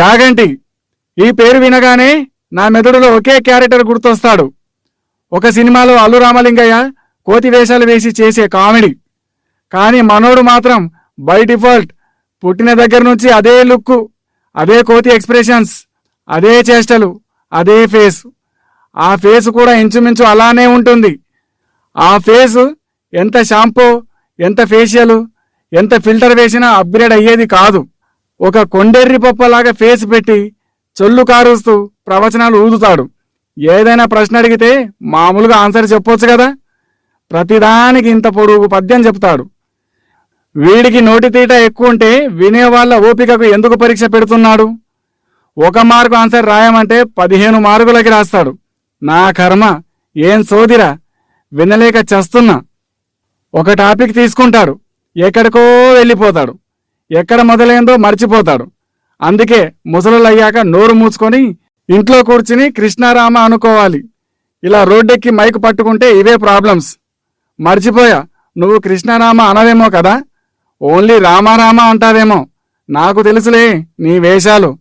చాగంటి ఈ పేరు వినగానే నా మెదడులో ఒకే క్యారెక్టర్ గుర్తొస్తాడు. ఒక సినిమాలో అల్లు రామలింగయ్య కోతి వేషాలు వేసి చేసే కామెడీ. కానీ మనోడు మాత్రం బై డిఫాల్ట్. పుట్టిన దగ్గర నుంచి అదే లుక్కు అదే కోతి ఎక్స్ప్రెషన్స్ అదే చేష్టలు అదే ఫేస్. ఆ ఫేస్ కూడా ఇంచుమించు అలానే ఉంటుంది. ఆ ఫేస్ ఎంత షాంపూ ఎంత ఫేషియల్ ఎంత ఫిల్టర్ వేసినా అప్గ్రేడ్ అయ్యేది కాదు. ఒక కొండెర్రి పప్పలాగా ఫేస్ పెట్టి చొల్లు కారుస్తూ ప్రవచనాలు ఊదుతాడు. ఏదైనా ప్రశ్న అడిగితే మామూలుగా ఆన్సర్ చెప్పొచ్చు కదా? ప్రతిదానికి ఇంత పొడుగు పద్యం చెప్తాడు. వీడికి నోటి తీట ఎక్కువ ఉంటే వినేవాళ్ళ ఓపికకు ఎందుకు పరీక్ష పెడుతున్నాడు? ఒక మార్కు ఆన్సర్ రాయమంటే పదిహేను మార్కులకి రాస్తాడు. నా కర్మ ఏం సోదిరా? వినలేక చేస్తున్నా. ఒక టాపిక్ తీసుకుంటాడు ఎక్కడికో వెళ్ళిపోతాడు. ఎక్కడ మొదలైందో మర్చిపోతాడు. అందుకే ముసలులయ్యాక నోరు మూసుకొని ఇంట్లో కూర్చుని కృష్ణారామ అనుకోవాలి. ఇలా రోడ్డెక్కి మైక్ పట్టుకుంటే ఇవే ప్రాబ్లమ్స్. మర్చిపోయా నువ్వు కృష్ణారామ అనవేమో కదా? ఓన్లీ రామారామ అంటావేమో? నాకు తెలుసులే నీ వేషాలు.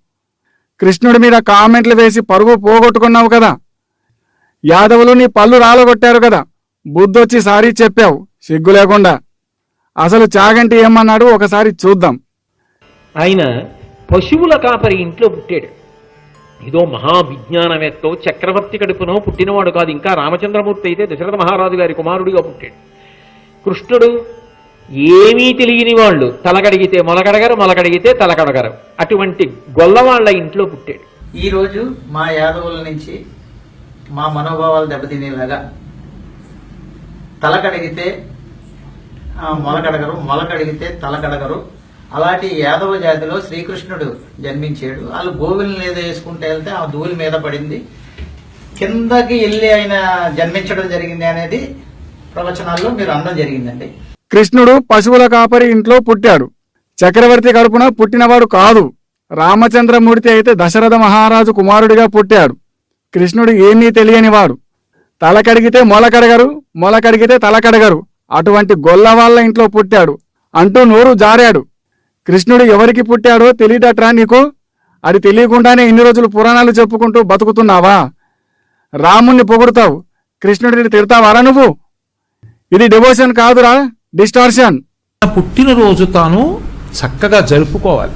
కృష్ణుడి మీద కామెంట్లు వేసి పరుగు పోగొట్టుకున్నావు కదా? యాదవులు నీ పళ్ళు రాలగొట్టారు కదా? బుద్ధొచ్చి సారీ చెప్పావు సిగ్గు లేకుండా. అసలు చాగంటి ఏమన్నాడు? ఒకసారి చూద్దాం. ఆయన పశువుల కాపరి ఇంట్లో పుట్టాడు. ఏదో మహావిజ్ఞానవేత్తో చక్రవర్తి కడుపునో పుట్టినవాడు కాదు. ఇంకా రామచంద్రమూర్తి అయితే దశరథ మహారాజు గారి కుమారుడిగా పుట్టాడు. కృష్ణుడు ఏమీ తెలియని వాళ్ళు. తలకడిగితే మొలకడగరు మొలకడిగితే తలకడగరు. అటువంటి గొల్లవాళ్ళ ఇంట్లో పుట్టాడు. ఈ రోజు మా యాదవుల నుంచి మా మనోభావాలు దెబ్బతినేలాగా తలకడిగితే మొలకడగరు మొలకడిగితే తలకడగరు అలాంటి యాదవ జాతిలో శ్రీకృష్ణుడు జన్మించాడు. వాళ్ళు గోవులను ఏదో వేసుకుంటే వెళ్తే ఆ ధూళి మీద పడింది. కిందకి వెళ్ళి ఆయన జన్మించడం జరిగింది అనేది ప్రవచనాల్లో మీరు అందం జరిగిందండి. కృష్ణుడు పశువుల కాపరి ఇంట్లో పుట్టాడు. చక్రవర్తి కడుపున పుట్టినవాడు కాదు. రామచంద్రమూర్తి అయితే దశరథ మహారాజు కుమారుడిగా పుట్టాడు. కృష్ణుడు ఏమీ తెలియనివాడు. తల కడిగితే మొల కడగరు మొల కడిగితే తల కడగరు. అటువంటి గొల్లవాళ్ళ ఇంట్లో పుట్టాడు. అంటూ నోరు జారాడు. కృష్ణుడు ఎవరికి పుట్టాడో తెలియదట్రా నీకు? అది తెలియకుండానే ఇన్ని రోజులు పురాణాలు చెప్పుకుంటూ బతుకుతున్నావా? రాముణ్ణి పొగుడుతావు. కృష్ణుడిని తిడతావారా నువ్వు? ఇది డివోషన్ కాదురా డిస్టార్షన్ పుట్టినరోజు తాను చక్కగా జరుపుకోవాలి.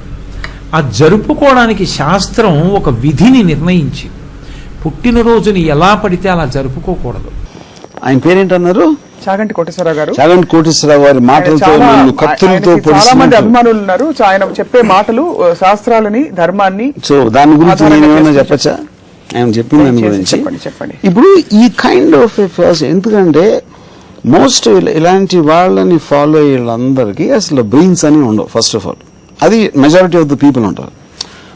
ఆ జరుపుకోవడానికి శాస్త్రం ఒక విధిని నిర్ణయించి పుట్టినరోజుని ఎలా పడితే అలా జరుపుకోకూడదు. ఆయన పేరేంటన్నారు? చాగంటి కోటేశ్వరరావు గారు. చాగంటి కోటేశ్వరరావు గారి మాటలతో కత్తులతో చాలా మంది. అభిమానులు ఉన్నారు ఆయన చెప్పే మాటలు శాస్త్రాలని ధర్మాన్ని సో దాని గురించి నేను ఏమైనా చెప్పచ్చా? ఆయన చెప్పిన దాని గురించి. చెప్పండి. ఇప్పుడు ఈ కైండ్ ఆఫ్ ఎఫర్స్ ఎందుకంటే మోస్ట్ ఇలాంటి వాళ్ళని ఫాలో అయ్యే వాళ్ళందరికీ అసలు బ్రెయిన్స్ అని ఉండవు ఫస్ట్ ఆఫ్ ఆల్ అది మెజారిటీ ఆఫ్ ద పీపుల్ ఉంటారు.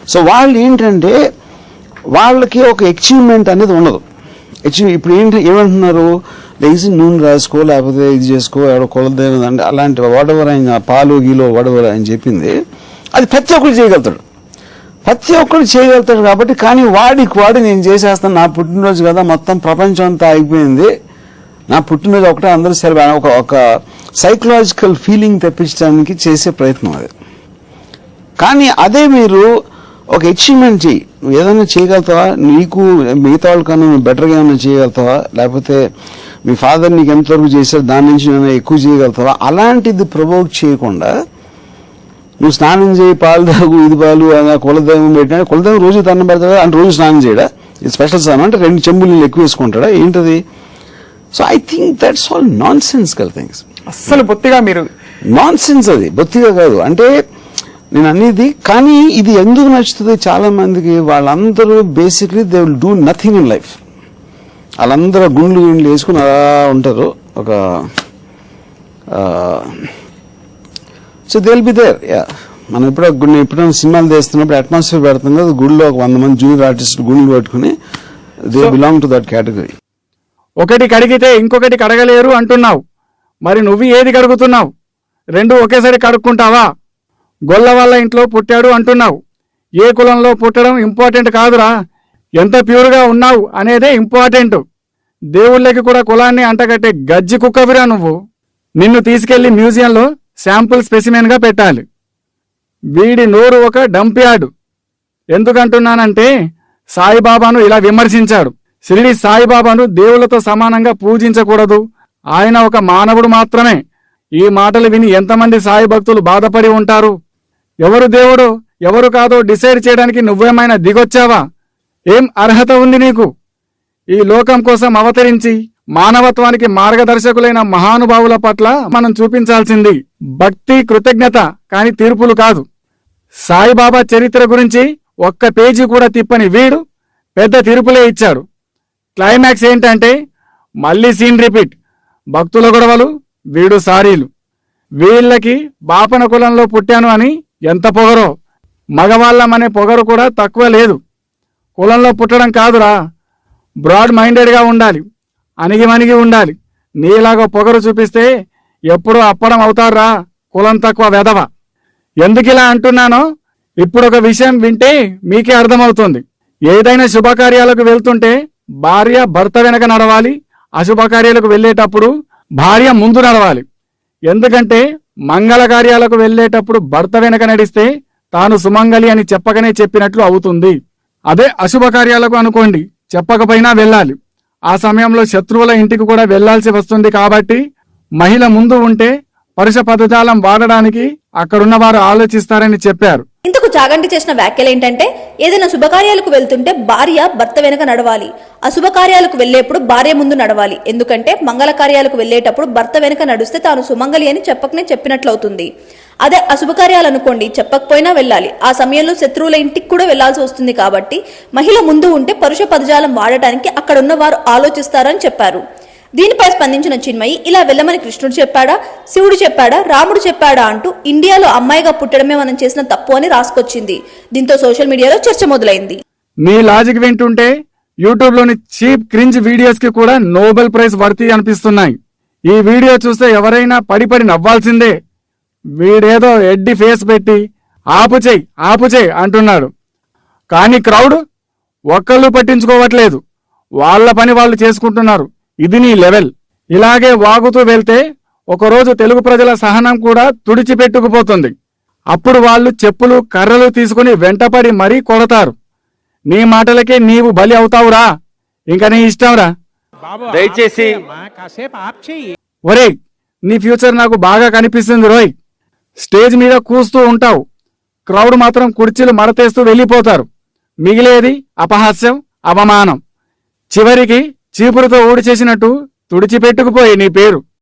సో వాళ్ళు ఏంటంటే వాళ్ళకి ఒక అచీవ్మెంట్ అనేది ఉండదు. అచీవ్ ఇప్పుడు ఏంటి ఏమంటున్నారు? లేచి నూనె రాసుకో లేకపోతే ఇది చేసుకో ఎవడో కొలదేవి అంటే అలాంటి వాడెవర్ ఆయన పాలు గీలో వాడెవర్ ఆయన చెప్పింది అది ప్రతి ఒక్కరు చేయగలుగుతాడు. ప్రతి ఒక్కరు చేయగలుగుతాడు కాబట్టి కానీ వాడికి వాడు నేను చేసేస్తాను నా పుట్టినరోజు కదా మొత్తం ప్రపంచం అంతా అయిపోయింది నా పుట్టినరోజు ఒకటే అందరూ సరే ఒక ఒక సైకలాజికల్ ఫీలింగ్ తెప్పించడానికి చేసే ప్రయత్నం అది. కానీ అదే మీరు ఒక అచీవ్మెంట్ చెయ్యి నువ్వు ఏదైనా చేయగలుగుతావా? నీకు మిగతా వాళ్ళకన్నా నువ్వు బెటర్గా ఏమైనా చేయగలుగుతావా? లేకపోతే మీ ఫాదర్ నీకు ఎంతవరకు చేశారు? దాని నుంచి ఏమైనా ఎక్కువ చేయగలుగుతావా? అలాంటిది ప్రొవోక్ చేయకుండా నువ్వు స్నానం చేయి పాలు తాగు ఇది పాలు కులదైవం పెట్టినా కులదైవం రోజు దండం పెడతాడా అంటే రోజు స్నానం చేయడా? ఇది స్పెషల్ స్నానం అంటే రెండు చెంబులు నీళ్ళు ఎక్కువ వేసుకుంటాడా? ఏంటది? So I think that's all nonsensical things అస్సలు బొత్తిగా మీరు నాన్ సెన్స్ అది. బొత్తిగా కాదు. అంటే నేను అనేది కానీ ఇది ఎందుకు నచ్చుతుంది? చాలా మందికి వాళ్ళందరూ basically they will do nothing in life వాళ్ళందరూ గుండ్లు గుండ్లు వేసుకుని అలా ఉంటారు. ఒక so they will be there yeah మనం ఎప్పుడో గుండె ఎప్పుడైనా సినిమాలు తీస్తున్నప్పుడు అట్మాస్ఫియర్ పెడుతుంది. కదా గుడిలో ఒక వంద మంది జూనియర్ ఆర్టిస్ట్ గుండ్లు పెట్టుకుని they belong to that category ఒకటి కడిగితే ఇంకొకటి కడగలేరు అంటున్నావు. మరి నువ్వు ఏది కడుగుతున్నావు? రెండు ఒకేసారి కడుక్కుంటావా? గొల్ల వాళ్ళ ఇంట్లో పుట్టాడు అంటున్నావు. ఏ కులంలో పుట్టడం ఇంపార్టెంట్ కాదురా. ఎంత ప్యూర్గా ఉన్నావు అనేదే ఇంపార్టెంట్. దేవుళ్ళకి కూడా కులాన్ని అంటగట్టే గజ్జి కుక్కవిరా నువ్వు. నిన్ను తీసుకెళ్ళి మ్యూజియంలో శాంపుల్ స్పెసిమెన్గా పెట్టాలి. వీడి నోరు ఒక డంప్యాడు ఎందుకంటున్నానంటే సాయిబాబాను ఇలా విమర్శించాడు. షిరిడి సాయిబాబాను దేవులతో సమానంగా పూజించకూడదు. ఆయన ఒక మానవుడు మాత్రమే. ఈ మాటలు విని ఎంతమంది సాయి భక్తులు బాధపడి ఉంటారు? ఎవరు దేవుడు? ఎవరు కాదో డిసైడ్ చేయడానికి నువ్వేమైనా దిగొచ్చావా? ఏం అర్హత ఉంది నీకు? ఈ లోకం కోసం అవతరించి మానవత్వానికి మార్గదర్శకులైన మహానుభావుల పట్ల మనం చూపించాల్సింది భక్తి కృతజ్ఞత కాని తీర్పులు కాదు. సాయిబాబా చరిత్ర గురించి ఒక్క పేజీ కూడా తిప్పని వీడు పెద్ద తీర్పులే ఇచ్చాడు. క్లైమాక్స్ ఏంటంటే మళ్ళీ సీన్ రిపీట్. భక్తుల గొడవలు వీడు సారీలు. వీళ్ళకి బాపన కులంలో పుట్టాను అని ఎంత పొగరో? మగవాళ్ళమనే పొగరు కూడా తక్కువ లేదు. కులంలో పుట్టడం కాదురా. బ్రాడ్ మైండెడ్గా ఉండాలి. అణిగిమణిగి ఉండాలి. నీలాగా పొగరు చూపిస్తే ఎప్పుడూ అప్పడం అవుతారా కులం తక్కువ వెధవ. ఎందుకిలా అంటున్నానో? ఇప్పుడు ఒక విషయం వింటే మీకే అర్థమవుతుంది. ఏదైనా శుభకార్యాలకు వెళ్తుంటే భార్య భర్త వెనక నడవాలి. అశుభకార్యాలకు వెళ్ళేటప్పుడు భార్య ముందు నడవాలి. ఎందుకంటే మంగళ కార్యాలకు వెళ్ళేటప్పుడు భర్త వెనక నడిస్తే తాను సుమంగలి అని చెప్పకనే చెప్పినట్లు అవుతుంది. అదే అశుభ కార్యాలకు అనుకోండి చెప్పకపోయినా వెళ్ళాలి. ఆ సమయంలో శత్రువుల ఇంటికి కూడా వెళ్ళాల్సి వస్తుంది కాబట్టి మహిళ ముందు ఉంటే పరుష పదజాలం వాడడానికి అక్కడున్న వారు ఆలోచిస్తారని చెప్పారు. ఇంతకు చాగంటి చేసిన వ్యాఖ్యలు ఏంటంటే ఏదైనా శుభకార్యాలకు వెళ్తుంటే భార్య భర్త వెనక నడవాలి. అశుభకార్యాలకు వెళ్ళేప్పుడు భార్య ముందు నడవాలి. ఎందుకంటే మంగళ కార్యాలకు వెళ్ళేటప్పుడు భర్త వెనక నడిస్తే తాను సుమంగలి అని చెప్పకనే చెప్పినట్లవుతుంది. అదే అశుభకార్యాలు అనుకోండి చెప్పకపోయినా వెళ్ళాలి. ఆ సమయంలో శత్రువుల ఇంటికి కూడా వెళ్ళాల్సి వస్తుంది కాబట్టి మహిళ ముందు ఉంటే పరుష పదజాలం వాడటానికి అక్కడున్న వారు ఆలోచిస్తారని చెప్పారు. దీనిపై స్పందించిన చిన్మయి ఇలా వెళ్ళమని కృష్ణుడు చెప్పాడా? శివుడు చెప్పాడా? రాముడు చెప్పాడా? అంటూ ఇండియాలో అమ్మాయిగా పుట్టడమే మనం చేసిన తప్పు అని రాసుకొచ్చింది. దీంతో సోషల్ మీడియాలో చర్చ మొదలైంది. మీ లాజిక్ వింటుంటే యూట్యూబ్లోని చీప్ క్రింజ్ వీడియోస్కి కూడా నోబెల్ ప్రైజ్ వర్తి అనిపిస్తున్నాయి. ఈ వీడియో చూస్తే ఎవరైనా పడి పడి నవ్వాల్సిందే. వీడేదో ఎడ్డి ఫేస్ పెట్టి ఆపు చెయ్యి ఆపు అంటున్నాడు. కానీ క్రౌడ్ ఒక్కళ్ళు పట్టించుకోవట్లేదు. వాళ్ళ పని వాళ్ళు చేసుకుంటున్నారు. ఇది నీ లెవెల్. ఇలాగే వాగుతూ వెళ్తే ఒకరోజు తెలుగు ప్రజల సహనం కూడా తుడిచిపెట్టుకుపోతుంది. అప్పుడు వాళ్ళు చెప్పులు కర్రలు తీసుకుని వెంటపడి మరీ కొడతారు. నీ మాటలకే నీవు బలి అవుతావురా. ఇంక నీ ఇష్టంరా దయచేసి కాసేపు ఆప్ చెయ్యి ఒరేయ్ నీ ఫ్యూచర్ నాకు బాగా కనిపిస్తుంది రోయ్. స్టేజ్ మీద కూస్తూ ఉంటావు. క్రౌడ్ మాత్రం కుర్చీలు మడతేస్తూ వెళ్ళిపోతారు. మిగిలేది అపహాస్యం అవమానం. చివరికి చీపురుతో ఊడి చేసినట్టు తుడిచిపెట్టుకుపోయి నీ పేరు.